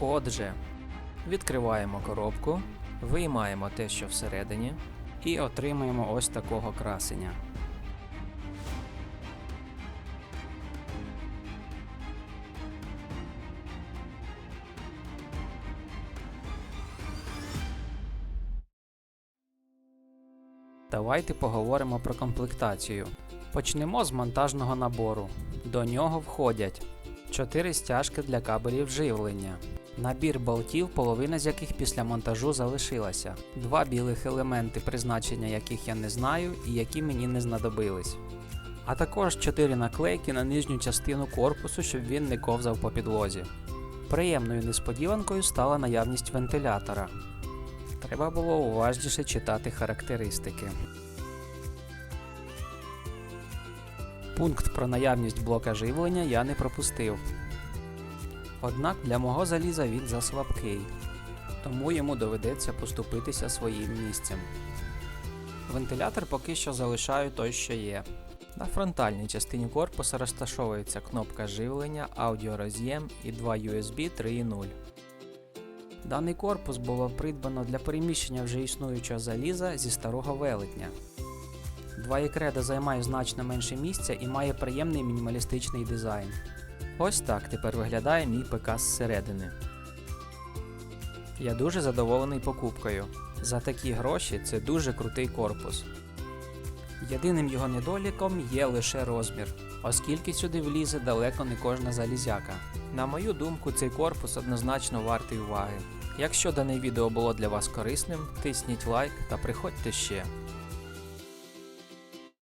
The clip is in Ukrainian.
Отже, відкриваємо коробку, виймаємо те, що всередині, і отримаємо ось такого красення. Давайте поговоримо про комплектацію. Почнемо з монтажного набору. До нього входять 4 стяжки для кабелів живлення, набір болтів, половина з яких після монтажу залишилася, два білих елементи, призначення яких я не знаю і які мені не знадобились. А також 4 наклейки на нижню частину корпусу, щоб він не ковзав по підлозі. Приємною несподіванкою стала наявність вентилятора. Треба було уважніше читати характеристики. Пункт про наявність блока живлення я не пропустив. Однак для мого заліза він заслабкий, тому йому доведеться поступитися своїм місцем. Вентилятор поки що залишаю той, що є. На фронтальній частині корпуса розташовується кнопка живлення, аудіороз'єм і два USB 3.0. Даний корпус було придбано для переміщення вже існуючого заліза зі старого велетня. Два екреда займає значно менше місця і має приємний мінімалістичний дизайн. Ось так тепер виглядає мій ПК зсередини. Я дуже задоволений покупкою. За такі гроші це дуже крутий корпус. Єдиним його недоліком є лише розмір, оскільки сюди влізе далеко не кожна залізяка. На мою думку, цей корпус однозначно вартий уваги. Якщо дане відео було для вас корисним, тисніть лайк та приходьте ще.